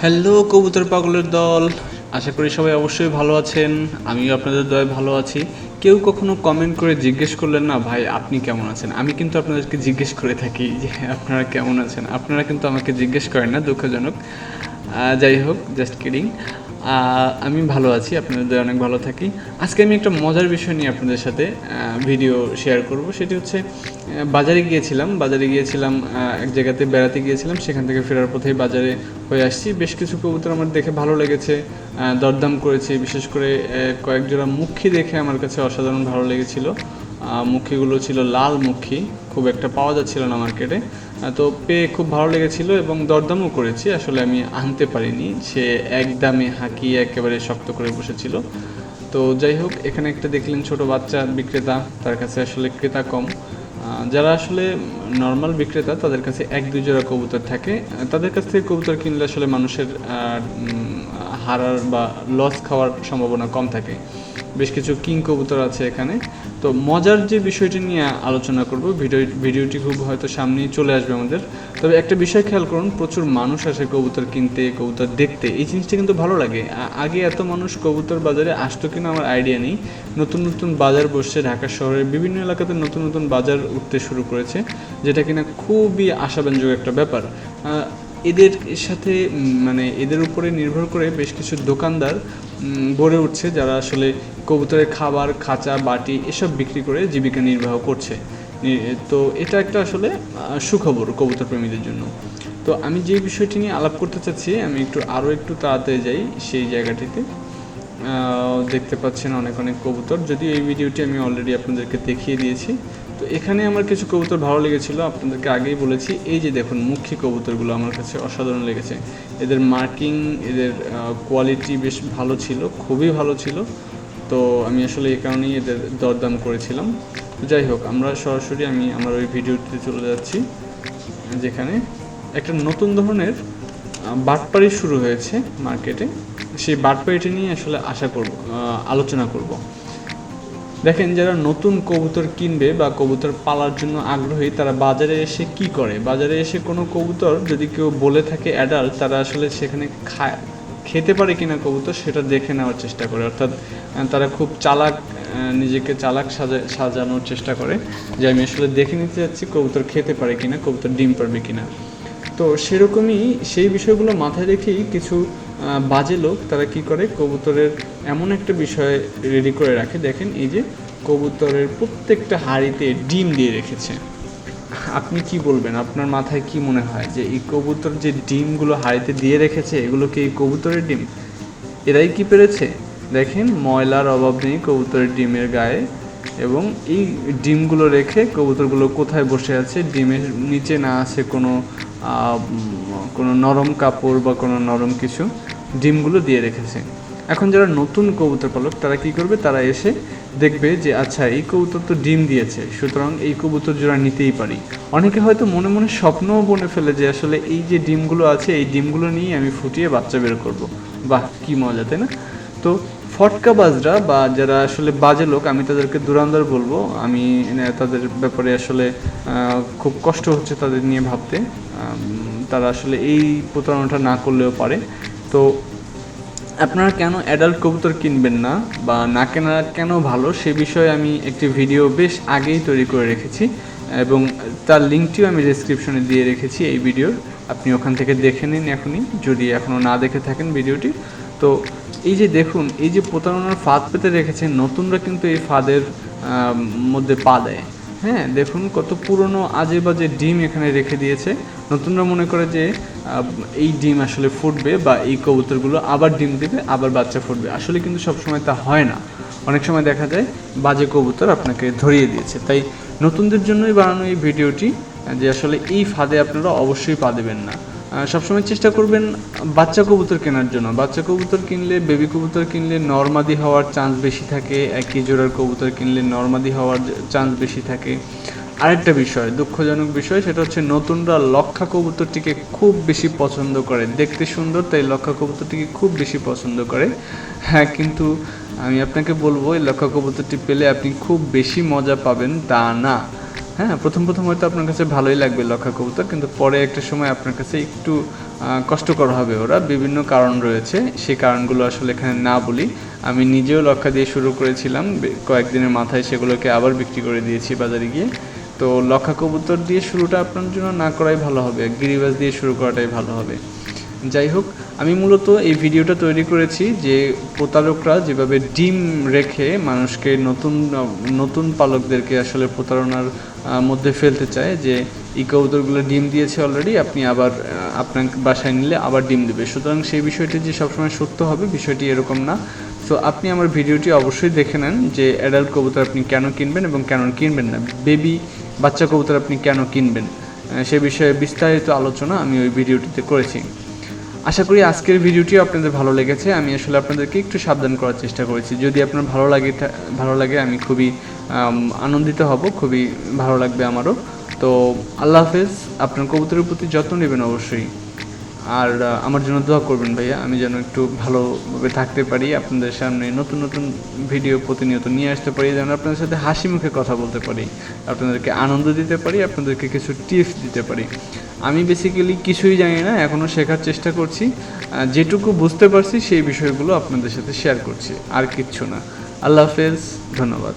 Hello কবুতর পাগলের দল। আশা করি সবাই অবশ্যই ভালো আছেন। আমিও আপনাদের দয় ভালো আছি। কেউ কখনো কমেন্ট করে জিজ্ঞেস করলেন না, ভাই, আপনি কেমন আছেন? আমি কিন্তু আপনাদেরকে জিজ্ঞেস করে থাকি যে, আপনারা কেমন আছেন? আপনারা কিন্তু আমাকে জিজ্ঞেস করেন না, দুঃখজনক। যাই হোক জাস্ট কিডিং আমি ভালো আছি আপনাদের অনেক ভালো থাকি। আজকে আমি একটা মজার বিষয় নিয়ে আপনাদের সাথে ভিডিও শেয়ার করব। সেটি হচ্ছে বাজারে গিয়েছিলাম বাজারে গিয়েছিলাম এক জায়গাতে বেড়াতে গিয়েছিলাম। সেখান থেকে ফেরার পথেই বাজারে হয়ে আসছি। বেশ কিছু কবুতর আমার দেখে ভালো লেগেছে দরদাম করেছি। বিশেষ করে আহ, কয়েক জোড়া মুখী দেখে আমার কাছে অসাধারণ ভালো লেগেছিল। মুখীগুলো ছিল লাল মুখী, খুব একটা পাওয়া যাচ্ছিল না মার্কেটে। তো পেয়ে খুব ভালো লেগেছিল এবং দরদামও করেছি, আসলে আমি আনতে পারিনি। সে একদমে হাঁকিয়ে একেবারে শক্ত করে বসেছিল। তো যাই হোক, এখানে একটা দেখলেন ছোট বাচ্চা বিক্রেতা, তার কাছে আসলে ক্রেতা কম। যারা আসলে নর্মাল বিক্রেতা, তাদের কাছে এক দুই জোড়া কবুতর থাকে। তাদের কাছ থেকে কবুতর কিনলে আসলে মানুষের হারার বা লস খাওয়ার সম্ভাবনা কম থাকে। বেশ কিছু কিং কবুতর আছে এখানে। তো মজার যে বিষয়টি নিয়ে আলোচনা করব, ভিডিও, ভিডিওটি খুব হয়তো সামনেই চলে আসবে আমাদের। তবে একটা বিষয় খেয়াল করুন, প্রচুর মানুষ আসে কবুতর কিনতে, কবুতর দেখতে। এই জিনিসটা কিন্তু ভালো লাগে। আগে এত মানুষ কবুতর বাজারে আসতো কিনা আমার আইডিয়া নেই। নতুন নতুন বাজার বসছে ঢাকা শহরের বিভিন্ন এলাকাতে নতুন নতুন বাজার উঠতে শুরু করেছে, যেটা কিনা খুবই আশাব্যঞ্জক একটা ব্যাপার। এদের সাথে মানে এদের উপরে নির্ভর করে বেশ কিছু দোকানদার গড়ে উঠছে, যারা আসলে কবুতরের খাবার, খাঁচা, বাটি এসব বিক্রি করে জীবিকা নির্বাহ করছে। তো এটা একটা আসলে সুখবর কবুতর প্রেমীদের জন্য। তো আমি যে বিষয়টি নিয়ে আলাপ করতে চাচ্ছি, আমি একটু আরও একটু তাড়াতাড়ি যাই সেই জায়গাটিতে। দেখতে পাচ্ছেন অনেক অনেক কবুতর। যদিও এই ভিডিওটি আমি অলরেডি আপনাদেরকে দেখিয়ে দিয়েছি তো এখানে আমার কিছু কবুতর ভালো লেগেছিল, আপনাদেরকে আগেই বলেছি। এই যে দেখুন মুখ্য কবুতরগুলো আমার কাছে অসাধারণ লেগেছে। এদের মার্কিং এদের কোয়ালিটি বেশ ভালো ছিল, খুবই ভালো ছিল। তো আমি আসলে এই কারণেই এদের দরদাম করেছিলাম। যাই হোক, আমরা সরাসরি আমি আমার ওই ভিডিওতে চলে যাচ্ছি, যেখানে একটা নতুন ধরনের বাটপাড়ি শুরু হয়েছে মার্কেটে সেই বাটপাড়িটি নিয়ে আসলে আশা করব আলোচনা করব। দেখেন যারা নতুন কবুতর কিনবে বা কবুতর পালার জন্য আগ্রহী, তারা বাজারে এসে কি করে? বাজারে এসে কোনো কবুতর যদি কেউ বলে থাকে অ্যাডাল্ট তারা আসলে সেখানে খায়, খেতে পারে কিনা কবুতর সেটা দেখে নেওয়ার চেষ্টা করে। অর্থাৎ তারা খুব চালাক নিজেকে চালাক সাজা, সাজানোর চেষ্টা করে যে আমি আসলে দেখে নিতে যাচ্ছি কবুতর খেতে পারে কিনা, কবুতর ডিম পারবে কিনা। তো সেরকমই সেই বিষয়গুলো মাথায় রেখেই কিছু বাজে লোক তারা কি করে? কবুতরের এমন একটা বিষয় রেডি করে রাখে। দেখেন এই যে কবুতরের প্রত্যেকটা হাঁড়িতে ডিম দিয়ে রেখেছে। আপনি কি বলবেন? আপনার মাথায় কি মনে হয় যে এই কবুতর যে ডিমগুলো হাঁড়িতে দিয়ে রেখেছে, এগুলো কি এই কবুতরের ডিম? এরাই কি পেরেছে? দেখেন ময়লার অভাব নেই কবুতরের ডিমের গায়ে এবং এই ডিমগুলো রেখে কবুতরগুলো কোথায় বসে আছে? ডিমের নিচে না আছে কোনো কোনো নরম কাপড় বা কোনো নরম কিছু। ডিমগুলো দিয়ে রেখেছে। এখন যারা নতুন কবুতর পালক, তারা কি করবে? তারা এসে দেখবে যে আচ্ছা এই কবুতর তো ডিম দিয়েছে, সুতরাং এই কবুতর জোড়া নিতেই পারি। অনেকে হয়তো মনে মনে স্বপ্নও বনে ফেলে যে, আসলে এই যে ডিমগুলো আছে, এই ডিমগুলো নিয়ে আমি ফুটিয়ে বাচ্চা বের করব। বাহ, কি মজা, তাই না? তো ফটকাবাজরা বা যারা আসলে বাজে লোক, আমি তাদেরকে দুরান্দার বলব। আমি তাদের ব্যাপারে আসলে খুব কষ্ট হচ্ছে তাদের নিয়ে ভাবতে। তারা আসলে এই প্রতারণাটা না করলেও পারে। তো আপনারা কেন অ্যাডাল্ট কবুতর কিনবেন না বা না কেনা কেন ভালো সে বিষয়ে আমি একটি ভিডিও বেশ আগেই তৈরি করে রেখেছি এবং তার লিঙ্কটিও আমি ডেসক্রিপশনে দিয়ে রেখেছি এই ভিডিওর আপনি ওখান থেকে দেখে নিন এখনই, যদি এখনও না দেখে থাকেন ভিডিওটি তো এই যে দেখুন, এই যে প্রতারণার ফাঁদ পেতে রেখেছেন, নতুনরা কিন্তু এই ফাঁদের মধ্যে পা দেয়। হ্যাঁ দেখুন কত পুরনো আজে বাজে ডিম এখানে রেখে দিয়েছে। নতুনরা মনে করে যে এই ডিম আসলে ফুটবে বা এই কবুতরগুলো আবার ডিম দেবে, আবার বাচ্চা ফুটবে। আসলে কিন্তু সবসময় তা হয় না। অনেক সময় দেখা যায় বাজে কবুতর আপনাকে ধরিয়ে দিয়েছে। তাই নতুনদের জন্যই বানানো এই ভিডিওটি, যে আসলে এই ফাঁদে আপনারা অবশ্যই পা দেবেন না। সবসময় চেষ্টা করবেন বাচ্চা কবুতর কেনার জন্য। বাচ্চা কবুতর কিনলে বেবি কবুতর কিনলে নর্মাদি হওয়ার চান্স বেশি থাকে। একই জোড়ার কবুতর কিনলে নর্মাদি হওয়ার চান্স বেশি থাকে। আরেকটা বিষয়, দুঃখজনক বিষয়, সেটা হচ্ছে নতুনরা লক্ষা কবুতরটিকে খুব বেশি পছন্দ করে। দেখতে সুন্দর, তাই লক্ষা কবুতরটিকে খুব বেশি পছন্দ করে। হ্যাঁ কিন্তু আমি আপনাকে বলব, এই লক্ষা কবুতরটি পেলে আপনি খুব বেশি মজা পাবেন তা না। হ্যাঁ প্রথম প্রথম হয়তো আপনার কাছে ভালোই লাগবে লক্ষা কবুতর, কিন্তু পরে একটা সময় আপনার কাছে একটু কষ্টকর হবে ওরা। বিভিন্ন কারণ রয়েছে সেই কারণগুলো আসলে এখানে না বলি। আমি নিজেও লক্ষা দিয়ে শুরু করেছিলাম কয়েকদিনের মাথায় সেগুলোকে আবার বিক্রি করে দিয়েছি বাজারে গিয়ে। তো লক্ষা কবুতর দিয়ে শুরুটা আপনার জন্য না করাই ভালো হবে, গিরিবাজ দিয়ে শুরু করাটাই ভালো হবে। যাই হোক, আমি মূলত এই ভিডিওটা তৈরি করেছি যে প্রতারকরা যেভাবে ডিম রেখে মানুষকে নতুন নতুন পালকদেরকে আসলে প্রতারণার মধ্যে ফেলতে চায়, যে এই কবুতরগুলো ডিম দিয়েছে অলরেডি আপনি আবার আপনার বাসায় নিলে আবার ডিম দেবে। সুতরাং সেই বিষয়টি যে সবসময় সত্য হবে, বিষয়টি এরকম না। তো আপনি আমার ভিডিওটি অবশ্যই দেখে নেন যে অ্যাডাল্ট কবুতর আপনি কেন কিনবেন এবং কেন কিনবেন না। বেবি বাচ্চা কবুতর আপনি কেন কিনবেন? সে বিষয়ে বিস্তারিত আলোচনা আমি ওই ভিডিওটিতে করেছি। আশা করি আজকের ভিডিওটি আপনাদের ভালো লেগেছে। আমি আসলে আপনাদেরকে একটু সাবধান করার চেষ্টা করেছি। যদি আপনার ভালো লাগে ভালো লাগে, আমি খুবই আনন্দিত হব। খুবই ভালো লাগবে আমারও। তো আল্লাহ হাফেজ। আপনার কবুতরের প্রতি যত্ন নেবেন অবশ্যই। আর আমার জন্য দোয়া করবেন ভাইয়া, আমি যেন একটু ভালোভাবে থাকতে পারি, আপনাদের সামনে নতুন নতুন ভিডিও প্রতিনিয়ত নিয়ে আসতে পারি, যেন আপনাদের সাথে হাসি মুখে কথা বলতে পারি, আপনাদেরকে আনন্দ দিতে পারি, আপনাদেরকে কিছু টিপস দিতে পারি। আমি বেসিক্যালি কিছুই জানি না এখনও শেখার চেষ্টা করছি যেটুকু বুঝতে পারছি সেই বিষয়গুলো আপনাদের সাথে শেয়ার করছি, আর কিচ্ছু না। আল্লাহ হাফেজ, ধন্যবাদ।